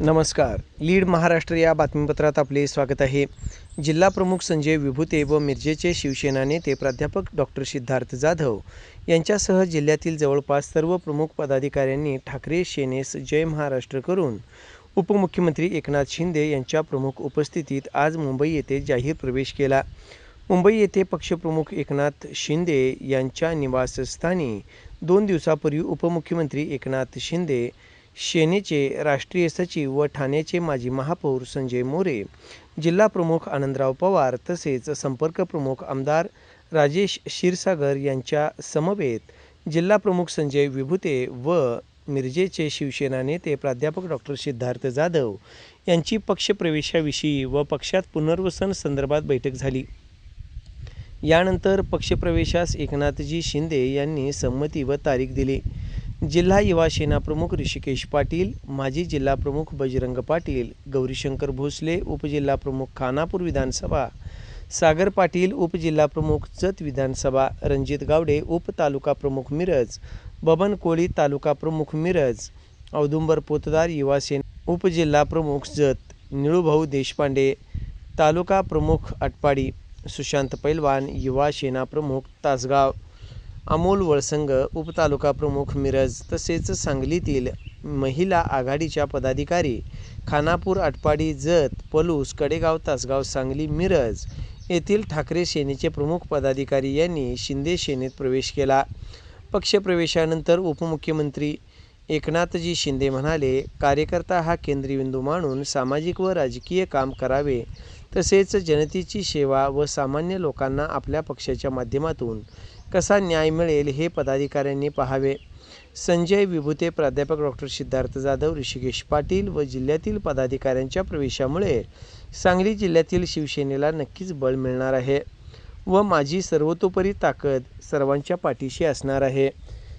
नमस्कार. लीड महाराष्ट्र या बातमीपत्रात आपले स्वागत आहे. जिल्हा प्रमुख संजय विभुते व मिरजेचे शिवसेना नेते प्राध्यापक डॉक्टर सिद्धार्थ जाधव यांच्यासह जिल्ह्यातील जवळपास सर्व प्रमुख पदाधिकाऱ्यांनी ठाकरे सेनेस जय महाराष्ट्र करून उपमुख्यमंत्री एकनाथ शिंदे यांच्या प्रमुख उपस्थितीत आज मुंबई येथे जाहीर प्रवेश केला. मुंबई येथे पक्षप्रमुख एकनाथ शिंदे यांच्या निवासस्थानी दोन दिवसापूर्वी उपमुख्यमंत्री एकनाथ शिंदे सेनेचे राष्ट्रीय सचिव व ठाण्याचे माजी महापौर संजय मोरे जिल्हा प्रमुख आनंदराव पवार तसेच संपर्क प्रमुख आमदार राजेश क्षीरसागर यांच्या समवेत जिल्हा प्रमुख संजय विभुते व मिरजेचे शिवसेना नेते प्राध्यापक डॉक्टर सिद्धार्थ जाधव यांची पक्षप्रवेशाविषयी व पक्षात पुनर्वसन संदर्भात बैठक झाली. यानंतर पक्षप्रवेशास एकनाथजी शिंदे यांनी संमती व तारीख दिली. जिल्हा युवा सेना प्रमुख ऋषिकेश पाटील माजी जिल्हा प्रमुख बजरंग पाटील गौरीशंकर भोसले उपजिल्हा प्रमुख खानापूर विधानसभा सागर पाटील उपजिल्हा प्रमुख जत विधानसभा रणजित गावडे उपतालुका प्रमुख मिरज बबन कोळी तालुका प्रमुख मिरज औदुंबर पोतदार युवा सेना उपजिल्हा प्रमुख जत निळूभाऊ देशपांडे तालुका प्रमुख आटपाडी सुशांत पैलवान युवा सेना प्रमुख तासगाव अमोल वळसंग उपतालुका प्रमुख मिरज तसेच सांगलीतील महिला आघाडीच्या पदाधिकारी खानापूर आटपाडी जत पलूस कडेगाव तासगाव सांगली मिरज येथील ठाकरे सेनेचे प्रमुख पदाधिकारी यांनी शिंदे सेनेत प्रवेश केला. पक्षप्रवेशानंतर उपमुख्यमंत्री एकनाथजी शिंदे म्हणाले कार्यकर्ता हा केंद्रीयबिंदू मानून सामाजिक व राजकीय काम करावे. तसेच जनतेची सेवा व सामान्य लोकांना आपल्या पक्षाच्या माध्यमातून कसा न्याय मिळेल हे पदाधिकाऱ्यांनी पाहावे. संजय विभूते प्राध्यापक डॉक्टर सिद्धार्थ जाधव ऋषिकेश पाटील व जिल्ह्यातील पदाधिकाऱ्यांच्या प्रवेशामुळे सांगली जिल्ह्यातील शिवसेनेला नक्कीच बळ मिळणार आहे व माझी सर्वतोपरी ताकद सर्वांच्या पाठीशी असणार आहे.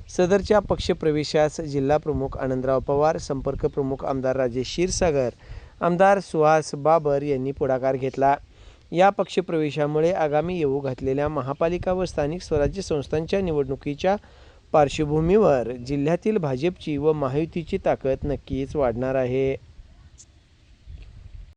सदरच्या पक्षप्रवेशास जिल्हा प्रमुख आनंदराव पवार संपर्क प्रमुख आमदार राजेश क्षीरसागर आमदार सुहास बाबर यांनी पुढाकार घेतला. या पक्षप्रवेशामुळे आगामी येऊ घातलेल्या महापालिका व स्थानिक स्वराज्य संस्थांच्या निवडणुकीच्या पार्श्वभूमीवर जिल्ह्यातील भाजपची व महायुतीची ताकद नक्कीच वाढणार आहे.